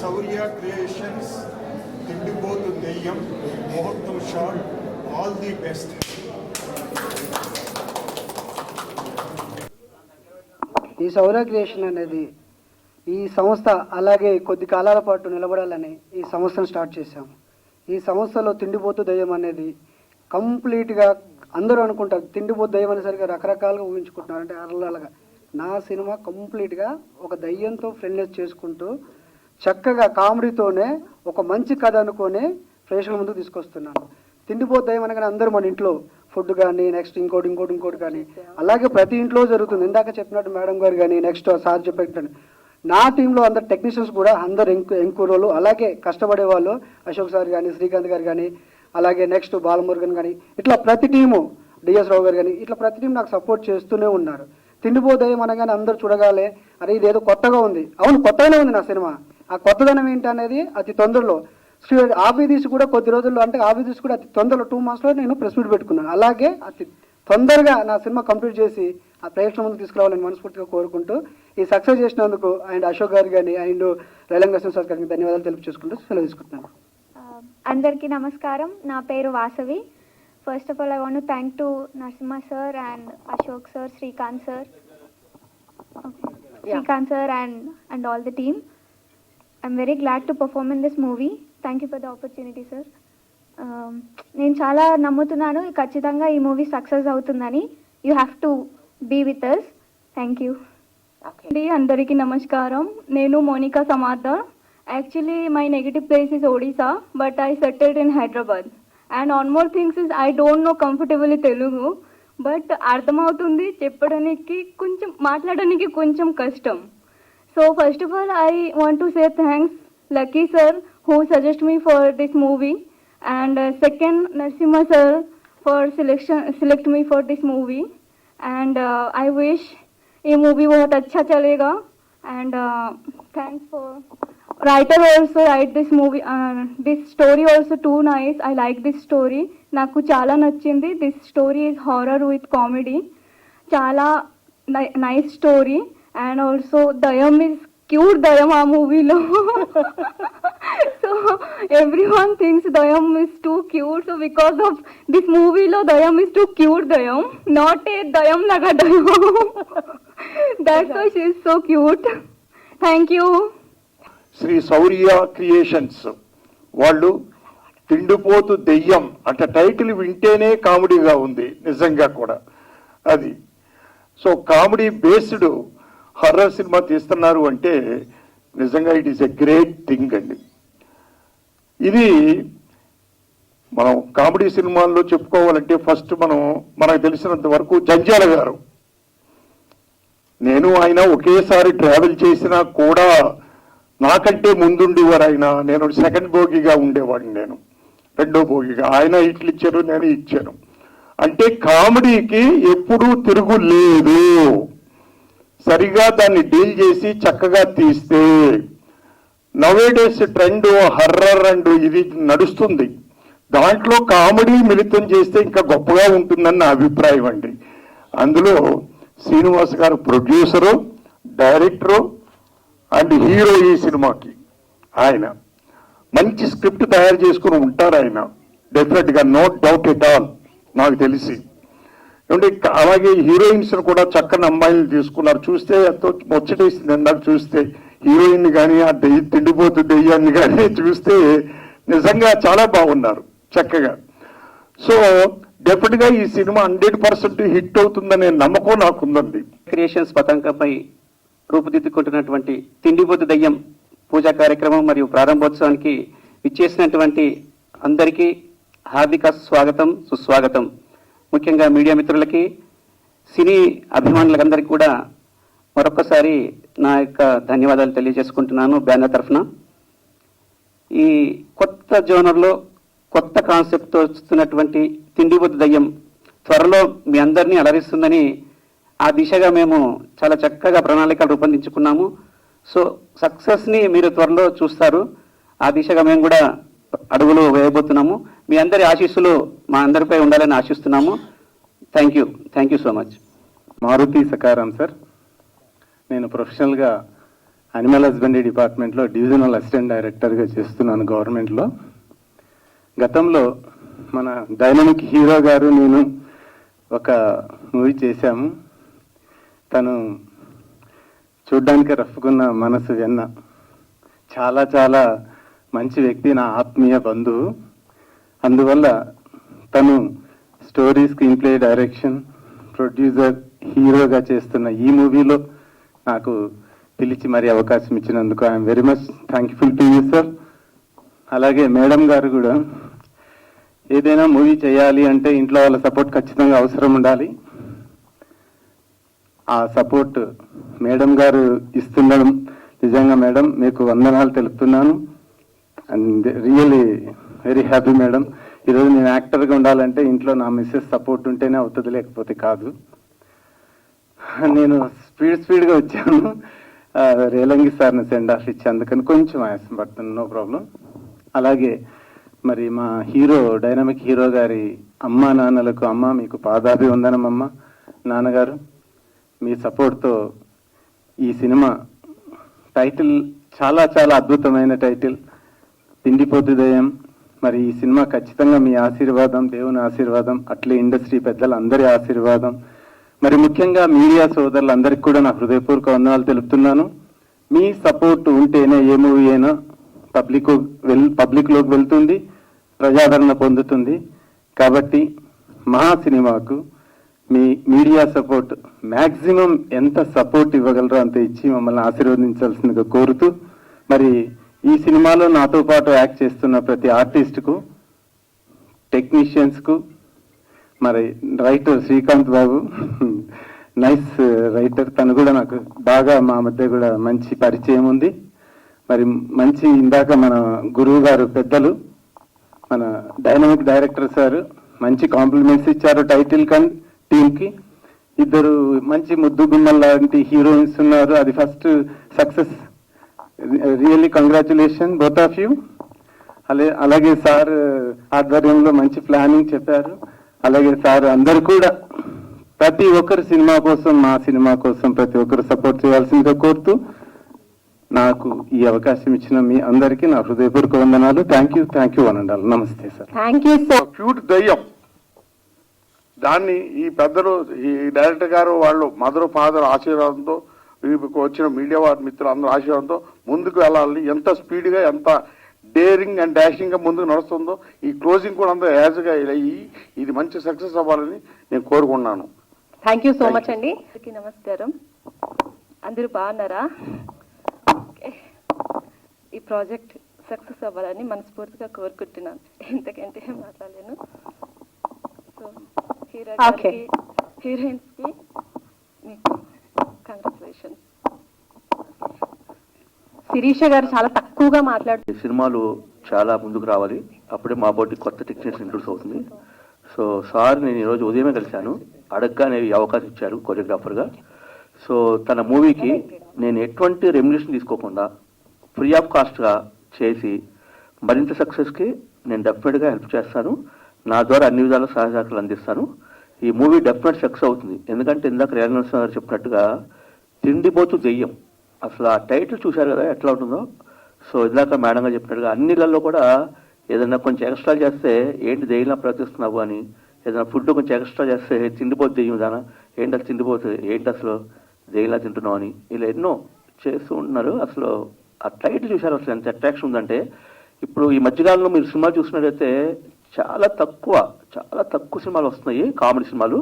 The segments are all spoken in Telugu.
శౌర్య క్రియేషన్స్ తిండిపోతు దెయ్యం ముహూర్తం షాట్ ఆల్ ది బెస్ట్. ఈ సౌర క్రియేషన్ అనేది ఈ సంస్థ అలాగే కొద్ది కాలాల పాటు నిలబడాలని ఈ సంస్థను స్టార్ట్ చేశాము. ఈ సంస్థలో తిండిపోతు దయ్యం అనేది కంప్లీట్గా అందరూ అనుకుంటారు తిండిపోతు దయ్యం అనేసరికి రకరకాలుగా ఊహించుకుంటున్నారు అంటే అరలగా. నా సినిమా కంప్లీట్గా ఒక దయ్యంతో ఫ్రెండ్లెస్ చేసుకుంటూ చక్కగా కామెడీతోనే ఒక మంచి కథ అనుకొని ప్రేక్షకుల ముందుకు తీసుకొస్తున్నాను. తిండిపోతు అనగానే అందరూ మన ఇంట్లో ఫుడ్ కానీ నెక్స్ట్ ఇంకోటి ఇంకోటి ఇంకోటి కానీ. అలాగే ప్రతి ఇంట్లో జరుగుతుంది. ఇందాక చెప్పినట్టు మేడం గారు కానీ నెక్స్ట్ సార్ చెప్పినట్టు. నా టీంలో అందరు టెక్నీషియన్స్ కూడా అందరు ఎంకు ఎంకూరోళ్ళు అలాగే కష్టపడే వాళ్ళు అశోక్ సార్ కానీ శ్రీకాంత్ గారు కానీ అలాగే నెక్స్ట్ బాలమురుగన్ కానీ ఇట్లా ప్రతి టీము డిఎస్ రావు గారు కానీ ఇట్లా ప్రతి టీం నాకు సపోర్ట్ చేస్తూనే ఉన్నారు. తిండిపోదయం అనగానే అందరూ చూడగాలే అరే ఇదేదో కొత్తగా ఉంది. అవును కొత్తగానే ఉంది నా సినిమా. ఆ కొత్తదనం ఏంటి అనేది అతి తొందరలో. శ్రీ ఆఫీస్ కూడా కొద్ది రోజుల్లో అంటే ఆఫీస్ కూడా అతి తొందరలో టూ మంత్స్లో నేను ప్రెస్ మీట్ పెట్టుకున్నాను. అలాగే అతి తొందరగా నా సినిమా కంప్లీట్ చేసి ఆ ప్రేక్షకుల ముందు తీసుకురావాలని మనస్ఫూర్తిగా కోరుకుంటూ ఈ సక్సెస్ చేసినందుకు అండ్ అశోక్ గారు కానీ అండ్ రైలంగ నరసింహ సార్ గారికి ధన్యవాదాలు తెలుపు చేసుకుంటూ సెలవు తీసుకుంటున్నాను. అందరికీ నమస్కారం. నా పేరు Vasavi. First of all I want thank to Narasimha sir and Ashok sir Srikanth sir. Srikanth sir and and all the team I'm very glad to perform in this movie thank you for the opportunity sir నేను చాలా నమ్ముతున్నాను ఖచ్చితంగా ఈ మూవీ సక్సెస్ అవుతుందని. You have to be with us thank you అండి అందరికీ నమస్కారం. నేను Monika సమాధ actually my negative place is Odisha but I settled in Hyderabad and on more things is I don't know comfortable Telugu but అర్థమవుతుంది చెప్పడానికి కొంచెం మాట్లాడడానికి కొంచెం కష్టం. so first of all I want to say thanks Lucky sir who suggest me for this movie and second Narasimha sir for selection select me for this movie and I wish ये मूवी बहुत अच्छा चलेगा and thanks for writer also write this movie this story also too nice I like this story నాకు చాలా నచ్చింది this story is horror with comedy చాలా nice story And also దయం is cute దయం ఆ మూవీలో so every one things దయం is too cute so because of this మూవీలో దయం ఇస్ టూ క్యూట్ దయం నాట్ ఏ దయం లాగా దయం that's why she is so cute thank you Shri Shaurya creations వాళ్ళు తిండిపోతు దెయ్యం అంటే టైటిల్ వింటేనే కామెడీగా ఉంది నిజంగా కూడా. అది. So comedy based horror cinema తీస్తున్నారు అంటే నిజంగా it is a great thing అండి. ఇది మనం కామెడీ సినిమాల్లో చెప్పుకోవాలంటే ఫస్ట్ మనం మనకు తెలిసినంత వరకు జంజాల గారు. నేను ఆయన ఒకేసారి ట్రావెల్ చేసినా కూడా నాకంటే ముందుండేవారు ఆయన నేను సెకండ్ భోగిగా ఉండేవాడిని నేను. రెండో భోగిగా. ఆయన ఇట్లు ఇచ్చారు నేను ఇచ్చాను. అంటే కామెడీకి ఎప్పుడూ తిరుగు లేదు. సరిగా దాన్ని డీల్ చేసి చక్కగా తీస్తే నవేడేస్ ట్రెండ్ హర్రర్ అండ్ ఇది నడుస్తుంది. దాంట్లో కామెడీ మిళితం చేస్తే ఇంకా గొప్పగా ఉంటుందని నా అభిప్రాయం అండి. అందులో శ్రీనివాస్ గారు ప్రొడ్యూసరు డైరెక్టరు అండ్ హీరో ఈ సినిమాకి ఆయన. మంచి స్క్రిప్ట్ తయారు చేసుకుని ఉంటారు ఆయన. డెఫినెట్గా నో డౌట్ ఎట్ ఆల్ నాకు తెలిసి. ఏమంటే అలాగే హీరోయిన్స్ కూడా చక్కని అమ్మాయిలు తీసుకున్నారు. చూస్తే ఎంతో ముచ్చటేసింది ఇందాక చూస్తే హీరోయిన్ కానీ ఆ దెయ్య తిండిపోతు దెయ్యాన్ని కానీ చూస్తే నిజంగా చాలా బాగున్నారు. చక్కగా. సో డెఫినెట్గా ఈ సినిమా హండ్రెడ్ పర్సెంట్ హిట్ అవుతుందనే నమ్మకం నాకుందండి. క్రియేషన్స్ పతంకంపై రూపుదిద్దుకుంటున్నటువంటి తిండిపోతు దయ్యం పూజా కార్యక్రమం మరియు ప్రారంభోత్సవానికి ఇచ్చేసినటువంటి అందరికీ హార్దిక స్వాగతం సుస్వాగతం. ముఖ్యంగా మీడియా మిత్రులకి సినీ అభిమానులందరికీ కూడా మరొకసారి నా యొక్క ధన్యవాదాలు తెలియజేసుకుంటున్నాను బ్యానర్ తరఫున. ఈ కొత్త జోనర్లో కొత్త కాన్సెప్ట్తో వస్తున్నటువంటి తిండిబొద్దు దయ్యం త్వరలో మీ అందరినీ అలరిస్తుందని ఆ దిశగా మేము చాలా చక్కగా ప్రణాళికలు రూపొందించుకున్నాము. సో సక్సెస్ని మీరు త్వరలో చూస్తారు. ఆ దిశగా మేము కూడా అడుగులు వేయబోతున్నాము. మీ అందరి ఆశీస్సులు మా అందరిపై ఉండాలని ఆశిస్తున్నాము. Thank you thank you so much Maruti సకారం sir. నేను ప్రొఫెషనల్గా అనిమల్ హస్బెండరీ డిపార్ట్మెంట్లో డివిజనల్ అసిస్టెంట్ డైరెక్టర్గా చేస్తున్నాను గవర్నమెంట్లో. గతంలో మన డైనమిక్ హీరో గారు నేను ఒక మూవీ చేశాము. తను చూడ్డానికి రఫ్కున్న మనసు వెన్న. చాలా చాలా మంచి వ్యక్తి నా ఆత్మీయ బంధువు. అందువల్ల తను story screen play direction producer హీరోగా చేస్తున్న ఈ మూవీలో నాకు పిలిచి మరి అవకాశం ఇచ్చినందుకు I'm very much thankful to you sir. అలాగే మేడం గారు కూడా ఏదైనా మూవీ చేయాలి అంటే ఇంట్లో వాళ్ళ సపోర్ట్ ఖచ్చితంగా అవసరం ఉండాలి. ఆ సపోర్ట్ మేడం గారు ఇస్తుండడం నిజంగా మేడం మీకు వందనాలు తెలుపుతున్నాను. And really very happy madam ఈరోజు నేను యాక్టర్గా ఉండాలంటే ఇంట్లో నా మిస్సెస్ సపోర్ట్ ఉంటేనే అవుతుంది లేకపోతే కాదు. నేను స్పీడ్ స్పీడ్గా వచ్చాను. రేలంగి సార్ని సెండ్ ఆఫ్ ఇచ్చి అందుకని కొంచెం ఆయాసం పడుతుంది నో ప్రాబ్లం అలాగే మరి మా హీరో డైనమిక్ హీరో గారి అమ్మ నాన్నలకు అమ్మ మీకు పాదాభి అమ్మ నాన్నగారు. మీ సపోర్ట్తో ఈ సినిమా టైటిల్ చాలా చాలా అద్భుతమైన టైటిల్ తిండిపోతు దయం మరి ఈ సినిమా ఖచ్చితంగా మీ ఆశీర్వాదం దేవుని ఆశీర్వాదం అట్లే ఇండస్ట్రీ పెద్దల అందరి ఆశీర్వాదం. మరి ముఖ్యంగా మీడియా సోదరులందరికీ కూడా నా హృదయపూర్వక వందనాలు తెలుపుతున్నాను. మీ సపోర్ట్ ఉంటేనే ఏ మూవీ అయినా పబ్లిక్ వెల్ పబ్లిక్లోకి వెళ్తుంది ప్రజాదరణ పొందుతుంది. కాబట్టి మా సినిమాకు మీ మీడియా సపోర్ట్ మ్యాక్సిమం ఎంత సపోర్ట్ ఇవ్వగలరో అంత ఇచ్చి మమ్మల్ని ఆశీర్వదించాల్సిందిగా కోరుతూ మరి ఈ సినిమాలో నాతో పాటు యాక్ట్ చేస్తున్న ప్రతి ఆర్టిస్ట్కు టెక్నీషియన్స్కు మరి writer Srikanth Babu nice writer తను కూడా నాకు బాగా మా మధ్య కూడా మంచి పరిచయం ఉంది. మరి మంచి ఇందాక మన గురువు గారు పెద్దలు మన డైనమిక్ డైరెక్టర్ సార్ మంచి కాంప్లిమెంట్స్ ఇచ్చారు టైటిల్ కన్ టీమ్కి. ఇద్దరు మంచి ముద్దు గుమ్మల్ లాంటి హీరోయిన్స్ ఉన్నారు. అది first success really congratulation both of you అలే అలాగే సార్ ఆధ్వర్యంలో మంచి ప్లానింగ్ చెప్పారు. అలాగే సార్ అందరు కూడా ప్రతి ఒక్కరు సినిమా కోసం మా సినిమా కోసం ప్రతి ఒక్కరు సపోర్ట్ చేయాల్సిందిగా కోరుతూ నాకు ఈ అవకాశం ఇచ్చిన మీ అందరికీ నా హృదయపూర్వక వందనాలు. థ్యాంక్ యూ థ్యాంక్ యూ అనండాలి నమస్తే sir. Thank you so cute దయ్యం. దాన్ని ఈ పెద్దలు ఈ డైరెక్టర్ గారు వాళ్ళు మదర్ ఫాదర్ ఆశీర్వాదంతో వచ్చిన మీడియా వారి మిత్రులు అందరూ ఆశీర్వాదంతో ముందుకు వెళ్ళాలని ఎంత స్పీడ్గా ఎంత డేరింగ్ అండ్ డాషింగ్గా ముందుకు నడుస్తుందో ఈ క్లోజింగ్ కూడా అంత యాజ్గా అయ్యి ఇది మంచి సక్సెస్ అవ్వాలని నేను కోరుకున్నాను థ్యాంక్ యూ సో మచ్ అండి. నమస్కారం. అందరూ బాగున్నారా? ఓకే. ఈ ప్రాజెక్ట్ సక్సెస్ అవ్వాలని మనస్ఫూర్తిగా కోరుకుంటున్నాను. ఇంతకంటే ఏం మాట్లాడలేను. So hero Okay. శిరీష గారు చాలా తక్కువగా మాట్లాడుతారు సినిమాలు చాలా ముందుకు రావాలి. అప్పుడే మా బోటి కొత్త టెక్నీషియన్ ఇంట్రూస్ అవుతుంది. సో సార్ నేను ఈరోజు ఉదయమే కలిశాను. అడగ్గానే అవకాశం ఇచ్చారు కొరియోగ్రాఫర్గా సో తన మూవీకి నేను ఎటువంటి రెమ్యునేషన్ తీసుకోకుండా ఫ్రీ ఆఫ్ కాస్ట్గా చేసి మరింత సక్సెస్కి నేను డెఫినెట్గా హెల్ప్ చేస్తాను. నా ద్వారా అన్ని విధాల సహజాకులు అందిస్తాను. ఈ మూవీ డెఫినెట్ సక్సెస్ అవుతుంది. ఎందుకంటే ఇందాక రేణ నరసింహ గారు చెప్పినట్టుగా తిండిపోతూ దెయ్యం. అసలు ఆ టైటిల్ చూశారు కదా ఎట్లా ఉంటుందో? సో ఇందాక మేడం గారు చెప్పినట్టుగా అన్నిళ్ళల్లో కూడా ఏదైనా కొంచెం ఎక్స్ట్రా చేస్తే ఏంటి దెయ్యంలా ప్రవర్తిస్తున్నావు అని ఏదైనా ఫుడ్ కొంచెం ఎక్స్ట్రా చేస్తే తిండిపోతే దెయ్యం దానా ఏంటి అసలు తిండిపోతుంది ఏంటి అసలు దెయ్యంలా తింటున్నావు అని? ఇలా ఎన్నో చేస్తూ ఉంటున్నారు. అసలు ఆ టైటిల్ చూశారు అసలు ఎంత అట్రాక్షన్ ఉందంటే ఇప్పుడు ఈ మధ్యకాలంలో మీరు సినిమా చూసినట్టయితే చాలా తక్కువ చాలా తక్కువ సినిమాలు వస్తున్నాయి కామెడీ సినిమాలు.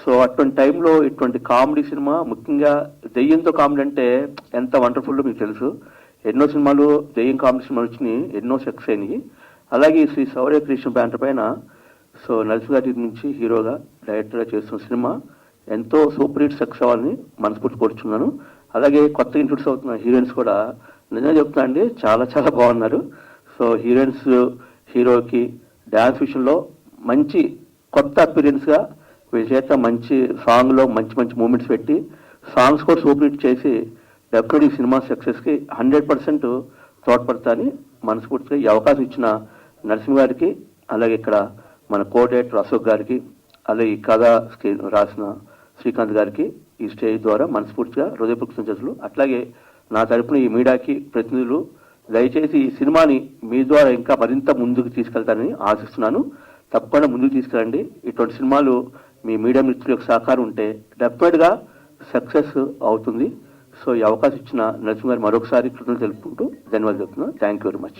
సో అటువంటి టైంలో ఇటువంటి కామెడీ సినిమా ముఖ్యంగా దెయ్యంతో కామెడీ అంటే ఎంత వండర్ఫుల్ మీకు తెలుసు. ఎన్నో సినిమాలు దెయ్యం కామెడీ సినిమాలు వచ్చినాయి ఎన్నో సక్సెస్ అయినాయి. అలాగే శ్రీ సౌర్య కృష్ణ బ్యానర్ పైన సో నరసి గారి నుంచి హీరోగా డైరెక్టర్గా చేస్తున్న సినిమా ఎంతో సూపర్ హిట్ సక్సెస్ అవ్వాలని మనస్ఫూర్తి కోరుచున్నాను. అలాగే కొత్తగా ఇంట్రొడ్యూస్ అవుతున్న హీరోయిన్స్ కూడా నిజంగా చెప్తున్నా అండి చాలా చాలా బాగున్నారు. సో హీరోయిన్స్ హీరోకి డ్యాన్స్ విషయంలో మంచి కొత్త అపీరియన్స్గా విజేత మంచి సాంగ్లో మంచి మంచి మూమెంట్స్ పెట్టి సాంగ్స్ కూడా సూపర్ హిట్ చేసి డెఫినెట్ ఈ సినిమా సక్సెస్కి హండ్రెడ్ పర్సెంట్ తోడ్పడతాని మనస్ఫూర్తిగా ఈ అవకాశం ఇచ్చిన నరసింహ గారికి అలాగే ఇక్కడ మన కోడేటర్ అశోక్ గారికి అలాగే ఈ కథ స్క్రీన్ రాసిన శ్రీకాంత్ గారికి ఈ స్టేజ్ ద్వారా మనస్ఫూర్తిగా హృదయపూర్వక సంచసులు అట్లాగే నా తరపున ఈ మీడియాకి ప్రతినిధులు దయచేసి ఈ సినిమాని మీ ద్వారా ఇంకా మరింత ముందుకు తీసుకెళ్తానని ఆశిస్తున్నాను. తప్పకుండా ముందుకు తీసుకెళ్ళండి ఇటువంటి సినిమాలు మీ మీడియా మిత్రుల యొక్క సహకారం ఉంటే డెఫినెట్గా సక్సెస్ అవుతుంది. సో ఈ అవకాశం ఇచ్చిన నరసింహ గారు మరొకసారి కృతజ్ఞతలు తెలుపుకుంటూ ధన్యవాదాలు చెప్తున్నాను. Thank you very much